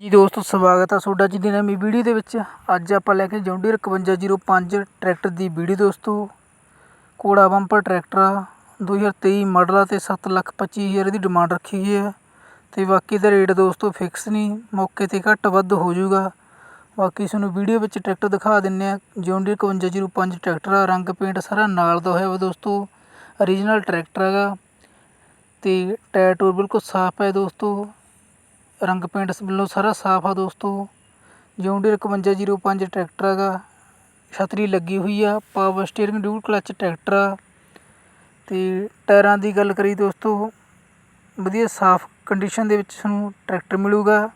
ਜੀ ਦੋਸਤੋ, ਸਵਾਗਤ ਆ ਤੁਹਾਡਾ ਜੀ ਦੀ ਨਵੀਂ ਵੀਡੀਓ ਦੇ ਵਿੱਚ। ਅੱਜ ਆਪਾਂ ਲੈ ਕੇ ਜੌਂਡੀਅਰ 5105 ਟਰੈਕਟਰ ਦੀ ਵੀਡੀਓ ਦੋਸਤੋ। ਕੋੜਾ ਬੰਪਰ ਟਰੈਕਟਰ ਆ 2023 ਮਾਡਲ ਆ ਤੇ 7 ਲੱਖ 25 ਹਜ਼ਾਰ ਦੀ ਡਿਮਾਂਡ ਰੱਖੀ ਗਈ ਹੈ ਤੇ ਬਾਕੀ ਦਾ ਰੇਟ ਦੋਸਤੋ ਫਿਕਸ ਨਹੀਂ, ਮੌਕੇ ਤੇ ਘੱਟ ਵੱਧ ਹੋ ਜਾਊਗਾ। ਬਾਕੀ ਤੁਹਾਨੂੰ ਵੀਡੀਓ ਵਿੱਚ ਟਰੈਕਟਰ ਦਿਖਾ ਦਿੰਨੇ ਆ। ਜੌਂਡੀਅਰ 5105 ਟਰੈਕਟਰ ਆ, ਰੰਗ ਪੇਂਟ ਸਾਰਾ ਨਾਲ ਦਾ ਹੋਇਆ ਵਾ ਦੋਸਤੋ। ਓਰੀਜਨਲ ਟਰੈਕਟਰ ਹੈਗਾ। ਤੇ ਟਾਇਰ ਟੂਰ ਬਿਲਕੁਲ ਸਾਫ਼ ਹੈ ਦੋਸਤੋ। ਰੰਗ ਪੇਂਟ ਵੱਲੋਂ ਸਾਰਾ ਸਾਫ਼ ਆ ਦੋਸਤੋ। ਜੌਂਡੀਅਰ 5105 ਟਰੈਕਟਰ ਹੈਗਾ। ਛਤਰੀ ਲੱਗੀ ਹੋਈ ਆ। Power steering dual clutch tractor ਆ। ਤੇ ਟਾਇਰਾਂ ਦੀ ਗੱਲ ਕਰੀ ਦੋਸਤੋ, ਵਧੀਆ ਸਾਫ਼ ਕੰਡੀਸ਼ਨ ਦੇ ਵਿੱਚ ਤੁਹਾਨੂੰ ਟਰੈਕਟਰ ਮਿਲੂਗਾ।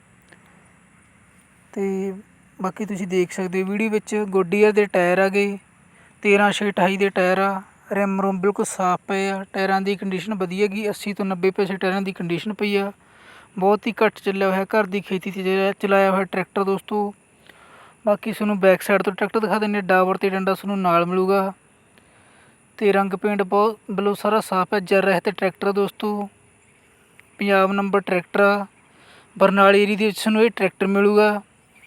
ਤੇ ਬਾਕੀ ਤੁਸੀਂ ਦੇਖ ਸਕਦੇ ਹੋ ਵੀਡੀਓ ਵਿੱਚ ਗੋਡੀਅਰ ਦੇ ਟਾਇਰ ਆ ਗਏ 13 ਛੇ 28 ਦੇ ਟਾਇਰ ਆ। ਰਿਮ ਰੋਮ ਬਿਲਕੁਲ ਸਾਫ਼ ਪਏ ਆ। ਟਾਇਰਾਂ ਦੀ ਕੰਡੀਸ਼ਨ ਵਧੀਆ ਹੈਗੀ 80 ਤੋਂ 90 ਪੈਸੇ ਟਾਇਰਾਂ ਦੀ ਕੰਡੀਸ਼ਨ ਪਈ ਆ। ਬਹੁਤ ਹੀ ਘੱਟ ਚੱਲਿਆ ਹੋਇਆ, ਘਰ ਦੀ ਖੇਤੀ 'ਤੇ ਜਿਹੜਾ, ਚਲਾਇਆ ਹੋਇਆ ਟਰੈਕਟਰ ਦੋਸਤੋ। ਬਾਕੀ ਤੁਹਾਨੂੰ ਬੈਕ ਸਾਈਡ ਤੋਂ ਟਰੈਕਟਰ ਦਿਖਾ ਦਿੰਦੇ ਡਾਵਰ ਤੇ ਡੰਡਾ ਤੁਹਾਨੂੰ ਨਾਲ ਮਿਲੂਗਾ। ਤੇ ਰੰਗ ਪੇਂਟ ਬਹੁਤ ਬਲੋ ਸਾਰਾ ਸਾਫ਼ ਹੈ, ਜਰ ਰਹਿਤ ਟਰੈਕਟਰ ਦੋਸਤੋ। ਪੰਜਾਬ ਨੰਬਰ ਟਰੈਕਟਰ ਆ। ਬਰਨਾਲੇ ਏਰੀਏ ਦੇ ਵਿੱਚ ਤੁਹਾਨੂੰ ਇਹ ਟਰੈਕਟਰ ਮਿਲੂਗਾ।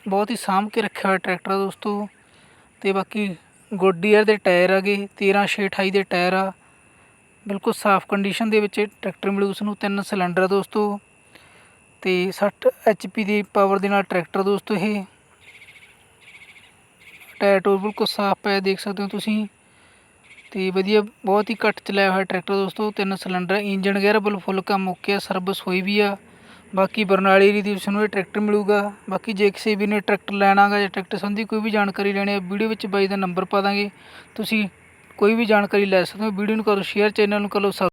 ਬਹੁਤ ਹੀ ਸਾਂਭ ਕੇ ਰੱਖਿਆ ਹੋਇਆ ਟਰੈਕਟਰ ਆ ਦੋਸਤੋ। ਤੇ ਬਾਕੀ ਗੋਡੀਅਰ ਦੇ ਟਾਇਰ ਹੈਗੇ 13 ਛੇ 28 ਦੇ ਟਾਇਰ ਆ। ਬਿਲਕੁਲ ਸਾਫ਼ ਕੰਡੀਸ਼ਨ ਦੇ ਵਿੱਚ ਇਹ ਟਰੈਕਟਰ ਮਿਲੂ ਤੁਹਾਨੂੰ ਤਿੰਨ ਸਿਲੰਡਰ ਆ ਦੋਸਤੋ। ਤੇ 60 ਐਚਪੀ ਦੀ ਪਾਵਰ ਦੇ ਨਾਲ ਟਰੈਕਟਰ ਦੋਸਤੋ ਇਹ। ਟਾਇਰ ਟੂਰ ਬਿਲਕੁਲ ਸਾਫ਼ ਪਿਆ ਦੇਖ ਸਕਦੇ ਹੋ ਤੁਸੀਂ। ਤੇ ਵਧੀਆ, ਬਹੁਤ ਹੀ ਘੱਟ ਚਲਾਇਆ ਹੋਇਆ ਟਰੈਕਟਰ ਦੋਸਤੋ, ਤਿੰਨ ਸਿਲੰਡਰ ਇੰਜਨ ਗੇਅਰ ਬਲ ਫੁੱਲ ਕੰਮ ਓਕੇ ਆ ਸਰਵਿਸ ਹੋਈ ਵੀ ਆ। ਬਾਕੀ ਬਰਨਾਲੀ ਦੀ ਵਿੱਚ ਨੂੰ ਇਹ ਟਰੈਕਟਰ ਮਿਲੂਗਾ। ਬਾਕੀ ਜੇ ਕਿਸੇ ਵੀ ਨੇ ਟਰੈਕਟਰ ਲੈਣਾਗਾ ਜਾਂ ਟਰੈਕਟਰ ਸੰਬੰਧੀ ਕੋਈ ਵੀ ਜਾਣਕਾਰੀ ਲੈਣੀ ਹੈ ਵੀਡੀਓ ਵਿੱਚ ਬਾਈ ਦਾ ਨੰਬਰ ਪਾ ਦਾਂਗੇ। ਤੁਸੀਂ ਕੋਈ ਵੀ ਜਾਣਕਾਰੀ ਲੈ ਸਕਦੇ ਹੋ, ਵੀਡੀਓ ਨੂੰ ਕਰੋ ਸ਼ੇਅਰ ਚੈਨਲ ਨੂੰ ਕਰੋ ਸਬ